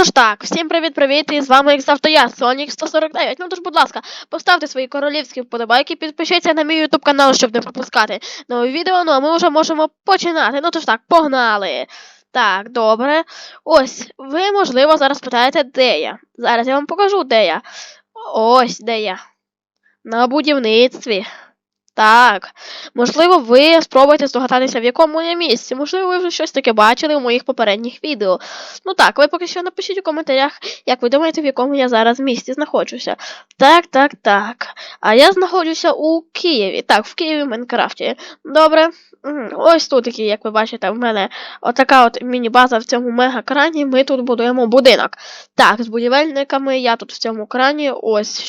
Ну ж так, всім привіт-привіт, і з вами як завжди я, Сонік 149. Ну тож, будь ласка, поставте свої королівські вподобайки, підпишіться на мій YouTube канал, щоб не пропускати нові відео. Ну а ми вже можемо починати. Ну тож так, погнали. Так, добре. Ось, ви, можливо, зараз питаєте, де я. Зараз я вам покажу, де я. Ось де я. На будівництві. Так. Можливо, ви спробуєте здогадатися, в якому я місці. Можливо, ви вже щось таке бачили у моїх попередніх відео. Ну так, ви поки що напишіть у коментарях, як ви думаєте, в якому я зараз місті знаходжуся. Так, так, так. А я знаходжуся у Києві. Так, в Києві в Майнкрафті. Добре. Ось тут, як ви бачите, в мене отака от міні-база в цьому мега-крані. Ми тут будуємо будинок. Так, з будівельниками я тут в цьому крані. Ось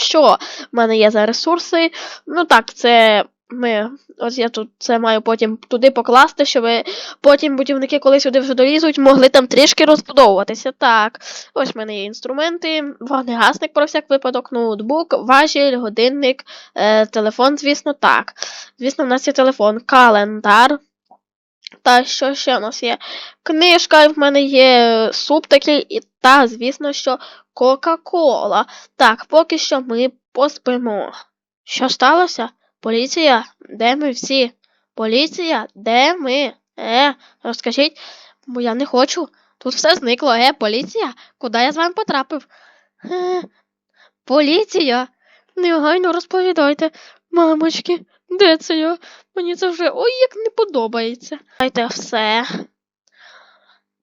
що в мене є за ресурси. Ну так, це. Ми, ось я тут це маю потім туди покласти, щоб потім будівники, коли сюди вже долізуть, могли там трішки розбудовуватися. Так, ось в мене є інструменти, вогнегасник про всяк випадок, ноутбук, важіль, годинник, е, телефон, звісно, так. Звісно, в нас є телефон, календар. Та що ще у нас є? Книжка, в мене є суп такий, і та, звісно, що Кока-Кола. Так, поки що ми поспимо. Що сталося? Поліція, де ми всі? Поліція, де ми? Е, розкажіть, бо я не хочу. Тут все зникло. Е, поліція? Куди я з вами потрапив? Е, поліція? Негайно розповідайте. Мамочки, де це я? Мені це вже ой як не подобається. Дайте все.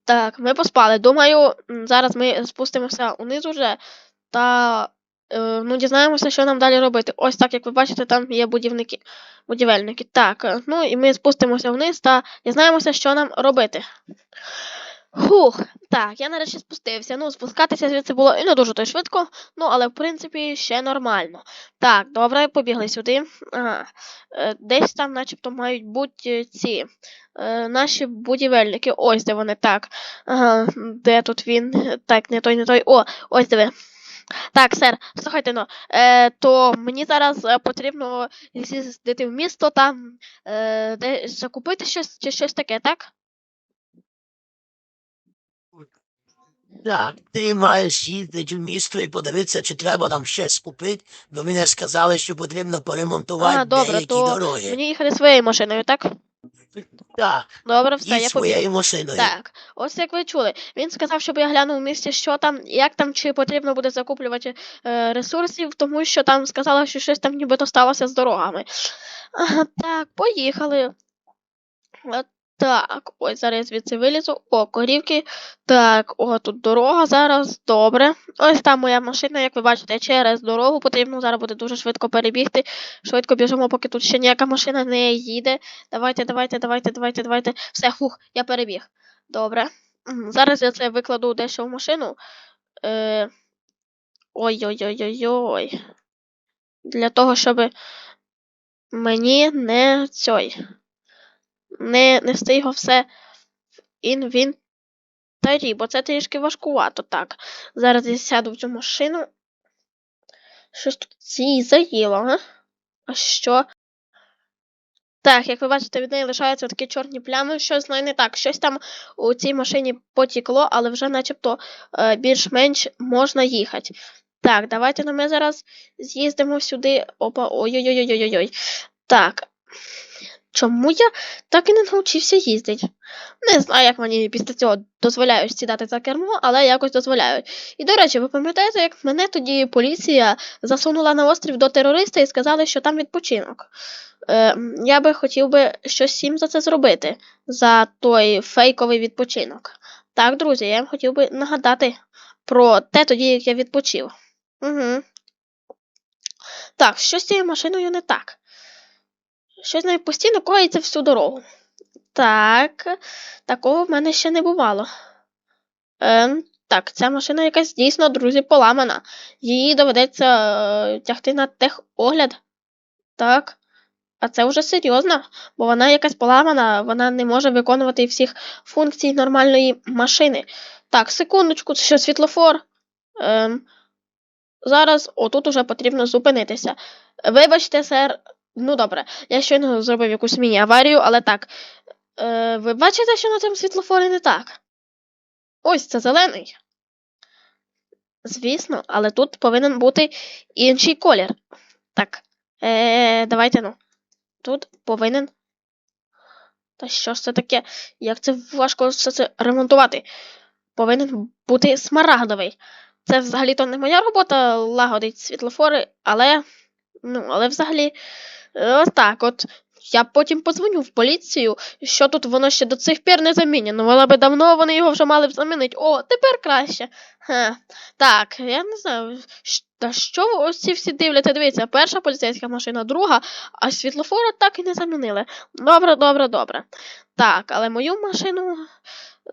Так, ми поспали. Думаю, зараз ми спустимося униз уже та ну, дізнаємося, що нам далі робити. Ось так, як ви бачите, там є будівники, будівельники. Так, е, ну і ми спустимося вниз та дізнаємося, що нам робити. Хух, так, я нарешті спустився. Ну, спускатися звідси було і не дуже то швидко, ну, але в принципі ще нормально. Так, добре, побігли сюди. Ага. Е, Десь там, начебто, мають бути ці е, наші будівельники. Ось де вони так. Ага, де тут він? Так, не той, не той. О, ось диви. Так, сер, слухайте ну, е, то мені зараз е, потрібно з'їздити в місто там, е, де закупити щось чи щось таке, так? Так, ти маєш їздити в місто і подивитися, чи треба там щось купити, бо мені сказали, що потрібно поремонтувати А, добре, деякі то дороги. Мені їхати своєю машиною, так? Так, Добре, все, я побіг. своєю машиною. Так, ось як ви чули. Він сказав, щоб я глянув в місті, що там, як там, чи потрібно буде закуплювати е, ресурсів, тому що там сказали, що щось там нібито сталося з дорогами. А, так, поїхали. Е, Так, ось зараз я звідси вилізу. О, корівки. Так, о, тут дорога зараз. Добре. Ось там моя машина, як ви бачите, через дорогу потрібно зараз буде дуже швидко перебігти. Швидко біжимо, поки тут ще ніяка машина не їде. Давайте, давайте, давайте, давайте, давайте. Все, фух, я перебіг. Добре. Зараз я це викладу дещо в машину. Е... Ой-ой-ой-ой-ой. Для того, щоб мені не цей. Не нести його все в інвентарі, бо це трішки важкувато. Так. Зараз я сяду в цю машину. Щось тут ці заїло, а? А що? Так, як ви бачите, від неї лишаються такі чорні плями, щось нею не так. Щось там у цій машині потікло, але вже начебто е, більш-менш можна їхати. Так, давайте ну, ми зараз з'їздимо сюди. Опа, ой-ой-ой-ой-ой-ой. Так. Чому я так і не навчився їздити? Не знаю, як мені після цього дозволяють сідати за кермо, але якось дозволяють. І до речі, ви пам'ятаєте, як мене тоді поліція засунула на острів до терориста і сказали, що там відпочинок. Е, я би хотів би щось їм за це зробити, за той фейковий відпочинок. Так, друзі, я їм хотів би нагадати про те тоді, як я відпочив. Угу. Так, що з цією машиною не так? Щось нею постійно коїться всю дорогу. Так, такого в мене ще не бувало. Ем, так, ця машина якась дійсно, друзі, поламана. Її доведеться е, тягти на техогляд. Так. А це вже серйозно, бо вона якась поламана, вона не може виконувати всіх функцій нормальної машини. Так, секундочку, це що світлофор. Ем, зараз отут уже потрібно зупинитися. Вибачте, сер. Ну добре, я щойно зробив якусь міні-аварію, але так. Е, ви бачите, що на цьому світлофорі не так? Ось це зелений. Звісно, але тут повинен бути інший колір. Так. Е, давайте ну. Тут повинен. Та що ж це таке? Як це важко все це ремонтувати? Повинен бути смарагдовий. Це взагалі-то не моя робота лагодить світлофори, але. Ну, але взагалі. Е, Ось так от. Я потім подзвоню в поліцію, що тут воно ще до цих пір не замінено. Вона би давно вони його вже мали б замінити. О, тепер краще. Ха. Так, я не знаю, та що ви ось ці всі дивляться? Дивіться, перша поліцейська машина, друга, а світлофора так і не замінили. Добре, добре, добре. Так, але мою машину,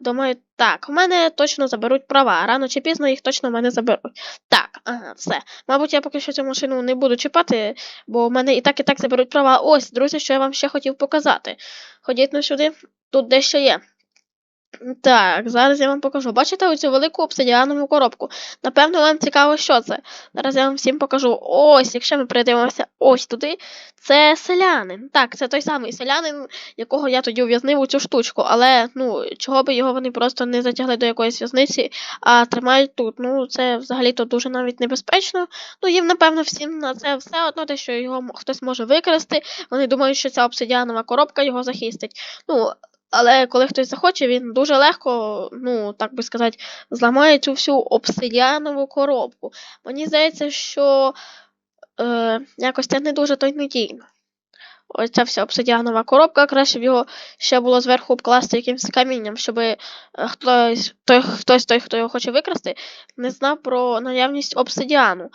думаю, так, у мене точно заберуть права. Рано чи пізно їх точно в мене заберуть. Так, ага, все. Мабуть, я поки що цю машину не буду чіпати, бо в мене і так, і так заберуть права. Ось, друзі, що я вам ще хотів показати. Ходіть на сюди, тут дещо є. Так, зараз я вам покажу. Бачите оцю велику обсидіанову коробку? Напевно, вам цікаво, що це. Зараз я вам всім покажу. Ось, якщо ми придивимося ось туди, це селянин. Так, це той самий селянин, якого я тоді ув'язнив у цю штучку. Але ну, чого би його вони просто не затягли до якоїсь в'язниці, а тримають тут. Ну, це взагалі-то дуже навіть небезпечно. Ну, їм, напевно, всім на це все одно те, що його хтось може викрасти. Вони думають, що ця обсидіанова коробка його захистить. Ну, але коли хтось захоче, він дуже легко, ну, так би сказати, зламає цю всю обсидіанову коробку. Мені здається, що е, якось це не дуже то й надійно. Ось вся обсидіанова коробка, краще б його ще було зверху обкласти якимось камінням, щоб хтось, той, хтось, той, хто його хоче викрасти, не знав про наявність обсидіану.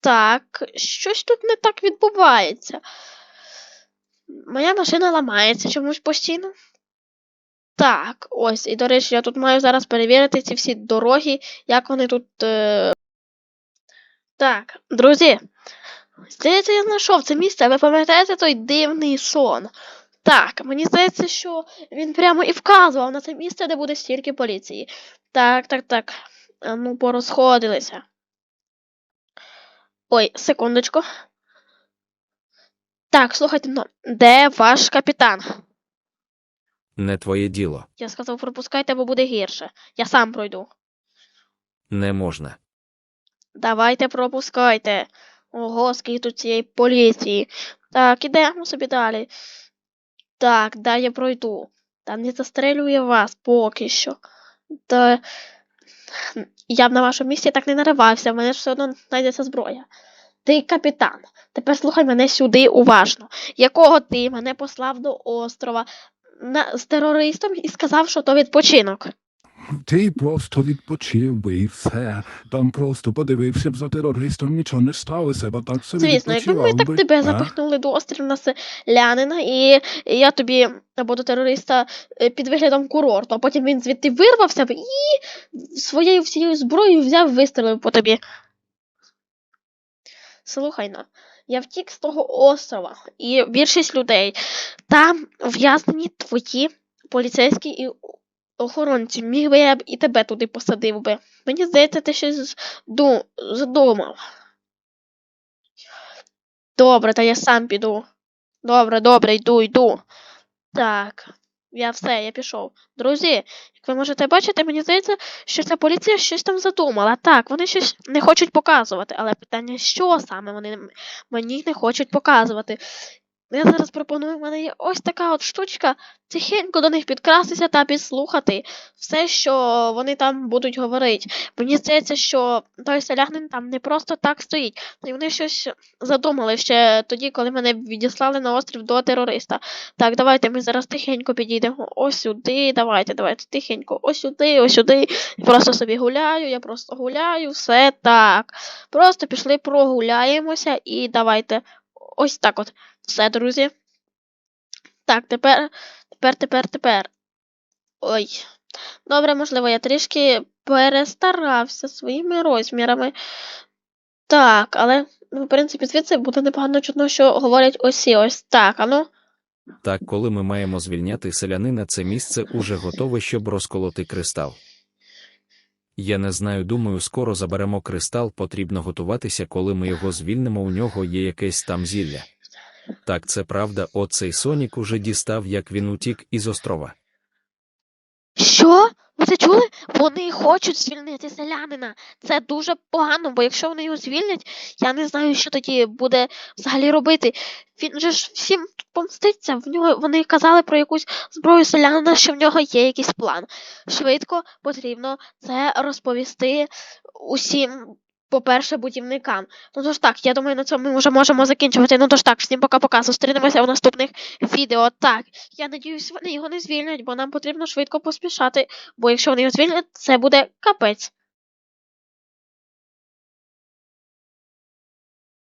Так, щось тут не так відбувається. Моя машина ламається чомусь постійно. Так, ось, і до речі, я тут маю зараз перевірити ці всі дороги, як вони тут. Е... Так, друзі. Здається, я знайшов це місце. Ви пам'ятаєте той дивний сон? Так, мені здається, що він прямо і вказував на це місце, де буде стільки поліції. Так, так, так. Ну, порозходилися. Ой, секундочку. Так, слухайте, ну, де ваш капітан? Не твоє діло. Я сказав, пропускайте, бо буде гірше. Я сам пройду. Не можна. Давайте пропускайте. Ого, скільки тут цієї поліції. Так, ідемо собі далі. Так, дай я пройду. Та не застрелює вас поки що. Та я б на вашому місці так не наривався, в мене ж все одно знайдеться зброя. Ти капітан. Тепер слухай мене сюди уважно. Якого ти мене послав до острова на, з терористом і сказав, що то відпочинок. Ти просто відпочив би і все. Там просто подивився б за терористом, нічого не сталося, бо так собі Звісно, якби ми так би, тебе а? запихнули до острів на селянина, і я тобі або до терориста е, під виглядом курорту, а потім він звідти вирвався б і своєю всією зброєю взяв вистрелив по тобі. Слухай на, я втік з того острова, і більшість людей там ув'язнені твої поліцейські і охоронці. Міг би я б і тебе туди посадив би. Мені здається, ти щось задумав. Добре, та я сам піду. Добре, добре, йду, йду. Так, я все, я пішов. Друзі, як ви можете бачити, мені здається, що ця поліція щось там задумала. Так, вони щось не хочуть показувати, але питання, що саме вони мені не хочуть показувати. Я зараз пропоную, в мене є ось така от штучка, тихенько до них підкрастися та підслухати все, що вони там будуть говорити. Мені здається, що той селянин там не просто так стоїть. І вони щось задумали ще тоді, коли мене відіслали на острів до терориста. Так, давайте ми зараз тихенько підійдемо. Ось сюди, давайте, давайте, тихенько, ось сюди, ось сюди. Просто собі гуляю, я просто гуляю, все так. Просто пішли, прогуляємося і давайте. Ось так от. Все, друзі. Так, тепер, тепер, тепер, тепер. Ой. Добре, можливо, я трішки перестарався своїми розмірами. Так, але, ну, в принципі, звідси буде непогано чутно, що говорять осі ось так, а ну. Так, коли ми маємо звільняти селянина, це місце уже готове, щоб розколоти кристал. Я не знаю, думаю, скоро заберемо кристал, потрібно готуватися, коли ми його звільнимо, у нього є якесь там зілля. Так, це правда, оцей Сонік уже дістав, як він утік із острова. Що? Ви це чули? Вони хочуть звільнити селянина. Це дуже погано, бо якщо вони його звільнять, я не знаю, що тоді буде взагалі робити. Він же ж всім помститься. В нього вони казали про якусь зброю селянина, що в нього є якийсь план. Швидко потрібно це розповісти усім. По-перше, будівникам. Ну тож так, я думаю, на цьому ми вже можемо закінчувати. Ну тож так, всім пока-пока. Зустрінемося у наступних відео. Так, я надіюсь, вони його не звільнять, бо нам потрібно швидко поспішати. Бо якщо вони його звільнять, це буде капець.